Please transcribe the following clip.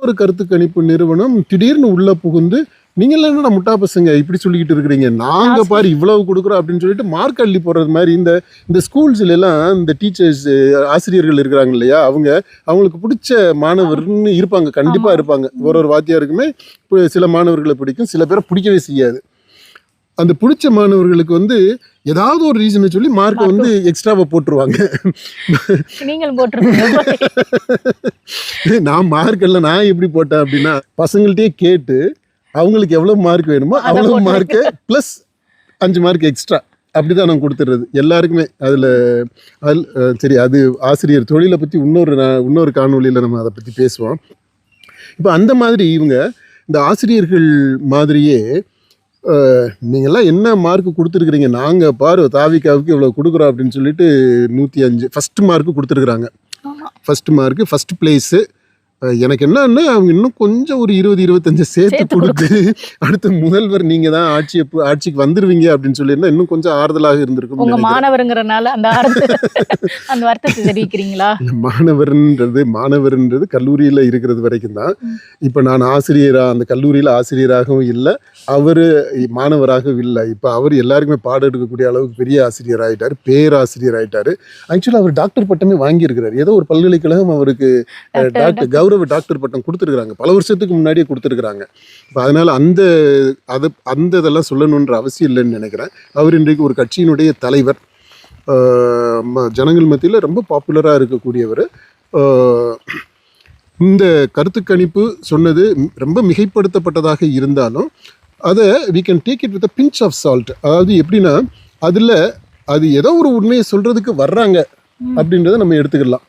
ஒரு கருத்து கணிப்பு நிறுவனம் திடீர்னு உள்ள புகுந்து நீங்க எல்லாம் என்னடா முட்டா பசங்க இப்படி சொல்லிக்கிட்டு இருக்கிறீங்க. நாங்க பாரு இவ்வளவு கொடுக்குறோம் அப்படின்னு சொல்லிட்டு மார்க் அள்ளி போடுறது மாதிரி இந்த இந்த ஸ்கூல்ஸ்ல எல்லாம் இந்த டீச்சர்ஸ் ஆசிரியர்கள் இருக்கிறாங்க இல்லையா? அவங்க அவங்களுக்கு பிடிச்ச மாணவர்னு இருப்பாங்க. கண்டிப்பா ஆமா. இருப்பாங்க. ஒரு ஒரு வாத்தியாருக்குமே இப்ப சில மாணவர்களை பிடிக்கும். சில பேரை பிடிக்கவே செய்யாது. அந்த பிடிச்ச மாணவர்களுக்கு வந்து ஏதாவது ஒரு ரீசனை சொல்லி மார்க்கை வந்து எக்ஸ்ட்ராவை போட்டுருவாங்க. நீங்களும் போட்டிருக்கீங்க. நான் மார்க் எல்லாம் நான் எப்படி போட்டேன் அப்படின்னா பசங்கள்ட்டயே கேட்டு அவங்களுக்கு எவ்வளவு மார்க் வேணுமோ அதை அவ்வளவு போட்டு. மார்க்கு ப்ளஸ் அஞ்சு மார்க் எக்ஸ்ட்ரா அப்படிதான் நான் கொடுத்துறது எல்லாருக்குமே அதில் அஹ், சரி அது ஆசிரியர் தொழிலை பற்றி இன்னொரு நா- இன்னொரு காணொளியில் நம்ம அதை பற்றி பேசுவோம். இப்போ அந்த மாதிரி இவங்க இந்த ஆசிரியர்கள் மாதிரியே அஹ், நீங்கெல்லாம் என்ன மார்க் கொடுத்துருக்குறீங்க? நாங்கள் பாரு தாவிக்காவுக்கு இவ்வளோ கொடுக்குறோம் அப்படின்னு சொல்லிட்டு நூற்றி அஞ்சு ஃபஸ்ட் மார்க்கு கொடுத்துருக்குறாங்க. ஃபர்ஸ்ட் மார்க்கு ஃபர்ஸ்ட் பிளேஸு எனக்கு என்னன்னா அவங்க இன்னும் கொஞ்சம் ஒரு இருபது இருபத்தஞ்சு சேர்த்து கொடுத்து அடுத்து முதல்வர் நீங்க தான் ஆட்சி ஆட்சிக்கு வந்துருவீங்க அப்படின்னு சொல்லியிருந்தா இன்னும் கொஞ்சம் ஆறுதலாக இருந்திருக்கும் உங்க மாணவருங்கிறனால அந்த அந்த வருத்தத்தை தெரிவிக்கிறீங்களா? மாணவர்ன்றது மாணவர்ன்றது கல்லூரியில் இருக்கிறது வரைக்கும் தான். இப்போ நான் ஆசிரியராக அந்த கல்லூரியில் ஆசிரியராகவும் இல்லை. அவர் மாணவராகவும் இல்லை. இப்போ அவர் எல்லாருக்குமே பாடம் எடுக்கக்கூடிய அளவுக்கு பெரிய ஆசிரியர் ஆயிட்டார் பேராசிரியர் ஆயிட்டாரு. ஆக்சுவலாக அவர் டாக்டர் பட்டமே வாங்கியிருக்கிறார். ஏதோ ஒரு பல்கலைக்கழகம் அவருக்கு டாக்டர், டாக்டர் கௌரவ டாக்டர் பட்டம் கொடுத்துருக்குறாங்க. பல வருஷத்துக்கு முன்னாடியே கொடுத்துருக்குறாங்க. இப்போ அதனால அந்த அது அந்த இதெல்லாம் சொல்லணுன்ற அவசியம் இல்லைன்னு நினைக்கிறேன். அவர் இன்றைக்கு ஒரு கட்சியினுடைய தலைவர். ஜனங்கள் மத்தியில் ரொம்ப பாப்புலராக இருக்கக்கூடியவர். இந்த கருத்து கணிப்பு சொன்னது ரொம்ப மிகைப்படுத்தப்பட்டதாக இருந்தாலும் அதை we can take it with a pinch of salt அதாவது எப்படின்னா அதில் அது ஏதோ ஒரு உண்மையை சொல்கிறதுக்கு வர்றாங்க. அப்படின்றத நம்ம எடுத்துக்கலாம்.